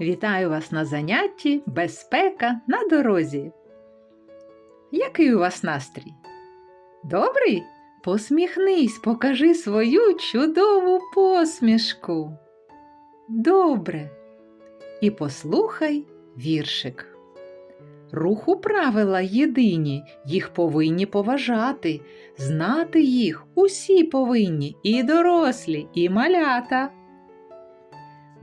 Вітаю вас на занятті Безпека на дорозі. Який у вас настрій? Добрий? Посміхнись, покажи свою чудову посмішку. Добре. І послухай віршик. Руху правила єдині, їх повинні поважати, знати їх усі повинні, і дорослі, і малята.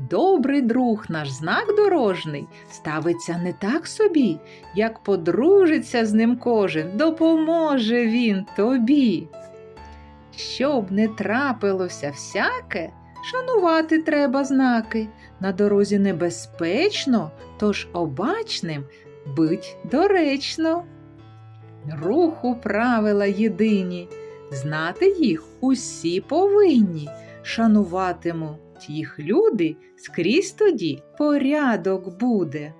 Добрий друг наш знак дорожний ставиться не так собі, як подружиться з ним кожен, допоможе він тобі. Щоб не трапилося всяке, шанувати треба знаки. На дорозі небезпечно, тож обачним бить доречно. Руху правила єдині, знати їх усі повинні, шануватимуть їх люди, скрізь тоді порядок буде.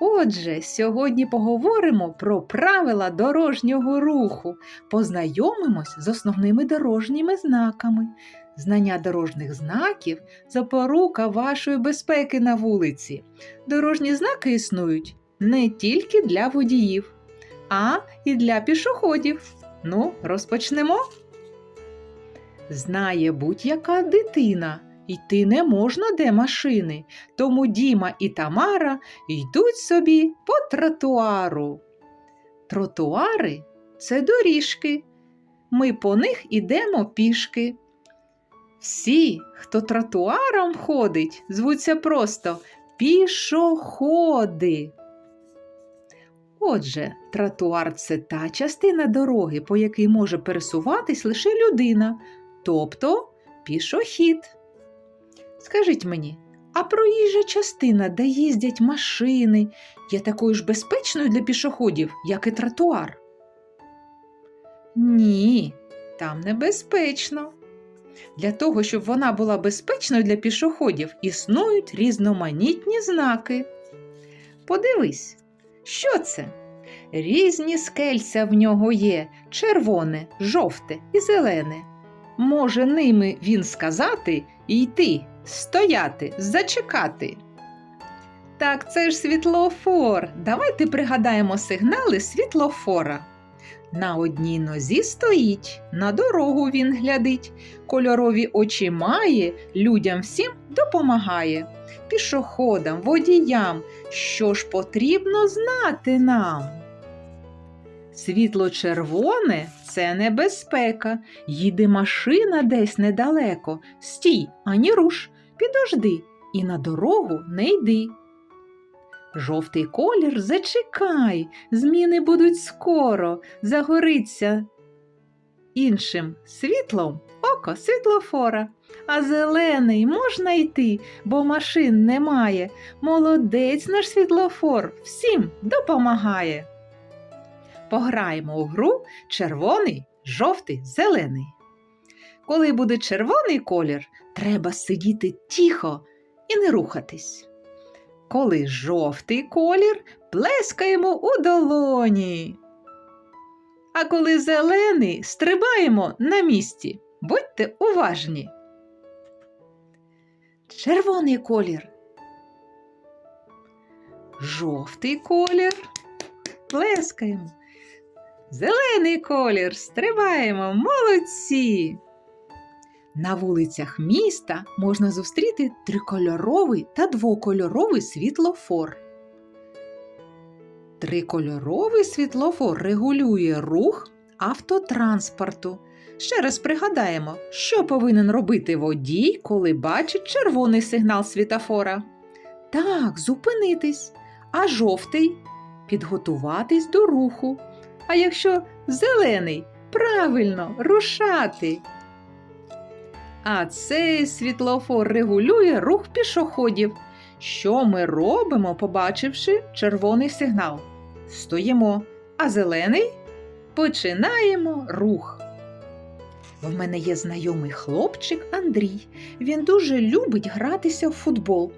Отже, сьогодні поговоримо про правила дорожнього руху, познайомимось з основними дорожніми знаками. Знання дорожніх знаків запорука вашої безпеки на вулиці. Дорожні знаки існують не тільки для водіїв, а і для пішоходів. Ну, розпочнемо. Знає будь-яка дитина, йти не можна де машини, тому Діма і Тамара йдуть собі по тротуару. Тротуари це доріжки. Ми по них ідемо пішки. Всі, хто тротуаром ходить, звуться просто пішоходи. Отже, тротуар це та частина дороги, по якій може пересуватись лише людина, тобто пішохід. Скажіть мені, а проїжджа частина, де їздять машини, є такою ж безпечною для пішоходів, як і тротуар? Ні, там небезпечно. Для того, щоб вона була безпечною для пішоходів, існують різноманітні знаки. Подивись, що це? Різні скельця в нього є червоне, жовте і зелене. Може ними він сказати йти, стояти, зачекати. Так, це ж світлофор. Давайте пригадаємо сигнали світлофора. На одній нозі стоїть, на дорогу він глядить, кольорові очі має, людям всім допомагає, пішоходам, водіям, що ж потрібно знати нам. Світло червоне це небезпека. Їде машина десь недалеко. Стій, ані руш, підожди і на дорогу не йди. Жовтий колір зачекай, зміни будуть скоро, загориться іншим світлом око світлофора. А зелений можна йти, бо машин немає. Молодець наш світлофор всім допомагає. Пограємо у гру червоний, жовтий, зелений. Коли буде червоний колір, треба сидіти тихо і не рухатись. Коли жовтий колір, плескаємо у долоні. А коли зелений, стрибаємо на місці. Будьте уважні. Червоний колір. Жовтий колір. Плескаємо. Зелений колір. Стрибаємо. Молодці. На вулицях міста можна зустріти трикольоровий та двокольоровий світлофор. Трикольоровий світлофор регулює рух автотранспорту. Ще раз пригадаємо, що повинен робити водій, коли бачить червоний сигнал світофора. Так, зупинитись, а жовтий підготуватись до руху. А якщо зелений, правильно рушати. А цей світлофор регулює рух пішоходів. Що ми робимо, побачивши червоний сигнал? Стоїмо, а зелений починаємо рух. В мене є знайомий хлопчик Андрій. Він дуже любить гратися в футбол,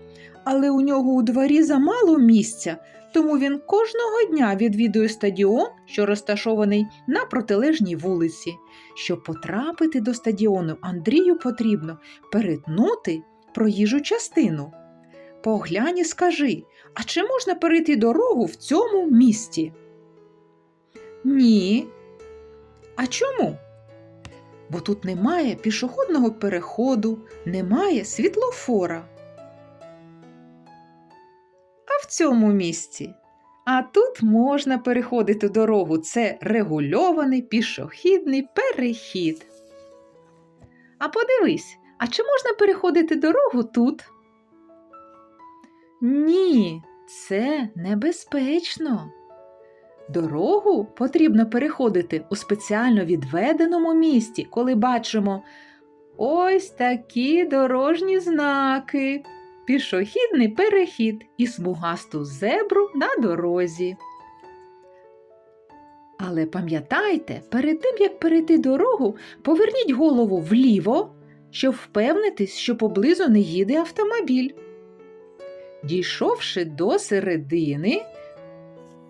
але у нього у дворі замало місця, тому він кожного дня відвідує стадіон, що розташований на протилежній вулиці. Щоб потрапити до стадіону, Андрію потрібно перетнути проїжджу частину. Поглянь і скажи, а чи можна перейти дорогу в цьому місті? Ні. А чому? Бо тут немає пішохідного переходу, немає світлофора. Цьому місці? А тут можна переходити дорогу. Це регульований пішохідний перехід. А подивись, а чи можна переходити дорогу тут? Ні, це небезпечно. Дорогу потрібно переходити у спеціально відведеному місті, коли бачимо ось такі дорожні знаки, пішохідний перехід і смугасту зебру на дорозі. Але пам'ятайте, перед тим як перейти дорогу, поверніть голову вліво, щоб впевнитись, що поблизу не їде автомобіль. Дійшовши до середини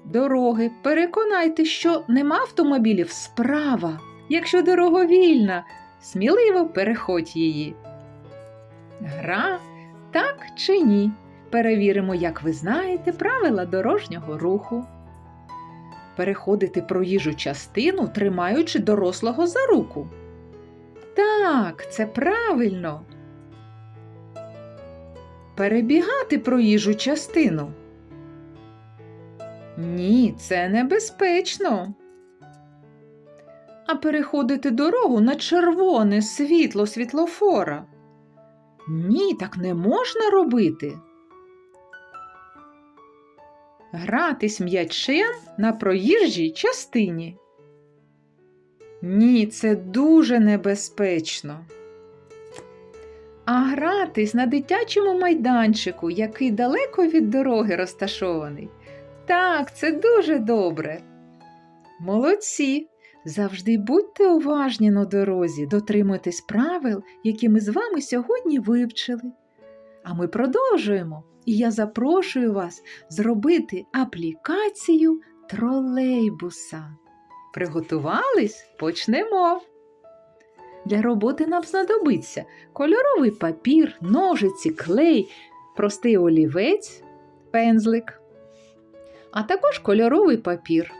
дороги, переконайтесь, що нема автомобілів справа. Якщо дорога вільна, сміливо переходь її. Гра так чи ні. Перевіримо, як ви знаєте, правила дорожнього руху. Переходити проїжджу частину, тримаючи дорослого за руку. Так, це правильно. Перебігати проїжджу частину. Ні, це небезпечно. А переходити дорогу на червоне світло світлофора. Ні, так не можна робити. Гратись м'ячем на проїжджій частині. Ні, це дуже небезпечно. А гратись на дитячому майданчику, який далеко від дороги розташований. Так, це дуже добре. Молодці! Завжди будьте уважні на дорозі, дотримуйтесь правил, які ми з вами сьогодні вивчили. А ми продовжуємо, і я запрошую вас зробити аплікацію тролейбуса. Приготувались? Почнемо! Для роботи нам знадобиться кольоровий папір, ножиці, клей, простий олівець, пензлик, а також кольоровий папір.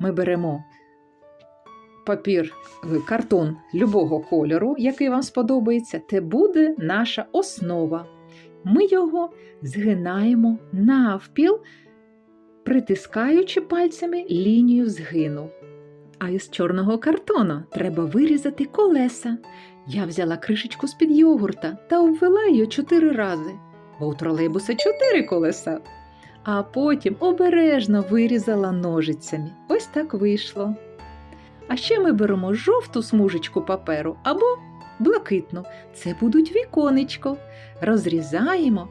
Ми беремо папір, е, картон любого кольору, який вам сподобається, це буде наша основа. Ми його згинаємо навпіл, притискаючи пальцями лінію згину. А із чорного картону треба вирізати колеса. Я взяла кришечку з-під йогурта та обвела її чотири рази, бо у тролейбуса чотири колеса. А потім обережно вирізала ножицями. Ось так вийшло. А ще ми беремо жовту смужечку паперу або блакитну. Це будуть віконечко. Розрізаємо.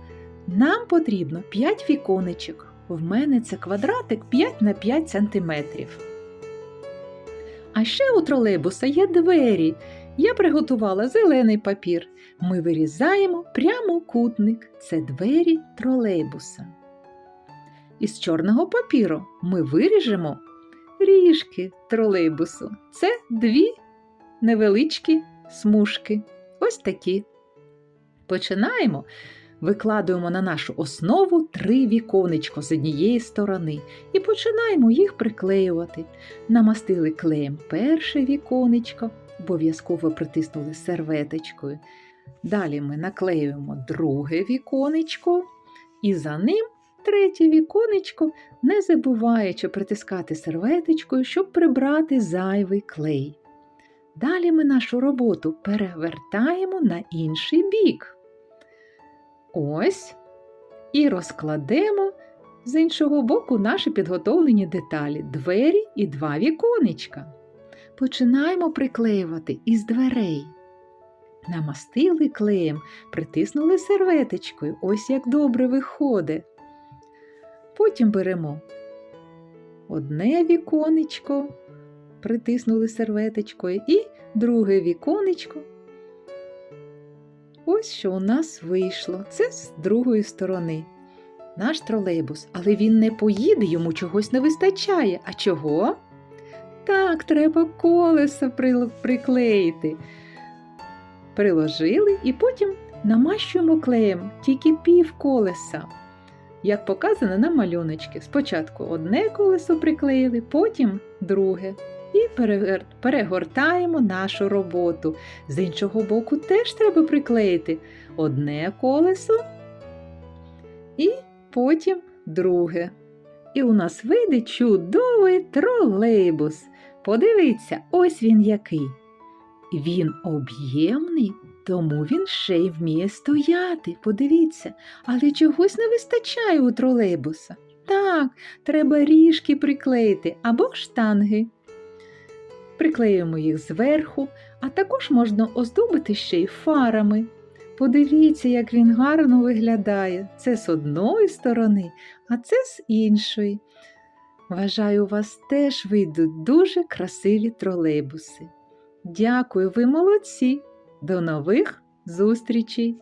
Нам потрібно 5 віконечок. В мене це квадратик 5 на 5 сантиметрів. А ще у тролейбуса є двері. Я приготувала зелений папір. Ми вирізаємо прямокутник. Це двері тролейбуса. Із чорного папіру ми виріжемо ріжки тролейбусу. Це дві невеличкі смужки. Ось такі. Починаємо. Викладуємо на нашу основу три віконечко з однієї сторони і починаємо їх приклеювати. Намастили клеєм перше віконечко, обов'язково притиснули серветочкою. Далі ми наклеюємо друге віконечко і за ним третє віконечко, не забуваючи притискати серветочкою, щоб прибрати зайвий клей. Далі ми нашу роботу перевертаємо на інший бік. Ось. І розкладемо з іншого боку наші підготовлені деталі двері і два віконечка. Починаємо приклеювати із дверей. Намастили клеєм, притиснули серветочкою, ось як добре виходить. Потім беремо одне віконечко, притиснули серветочкою, і друге віконечко. Ось що у нас вийшло. Це з другої сторони. Наш тролейбус, але він не поїде, йому чогось не вистачає. А чого? Так, треба колеса приклеїти. Приложили і потім намащуємо клеєм тільки пів колеса. Як показано на малюночці. Спочатку одне колесо приклеїли, потім друге. І перегортаємо нашу роботу. З іншого боку теж треба приклеїти одне колесо і потім друге. І у нас вийде чудовий тролейбус. Подивіться, ось він який. Він об'ємний, тому він ще й вміє стояти. Подивіться, але чогось не вистачає у тролейбуса. Так, треба ріжки приклеїти або штанги. Приклеюємо їх зверху, а також можна оздобити ще й фарами. Подивіться, як він гарно виглядає. Це з одної сторони, а це з іншої. Вважаю, у вас теж вийдуть дуже красиві тролейбуси. Дякую, ви молодці! До нових зустрічей!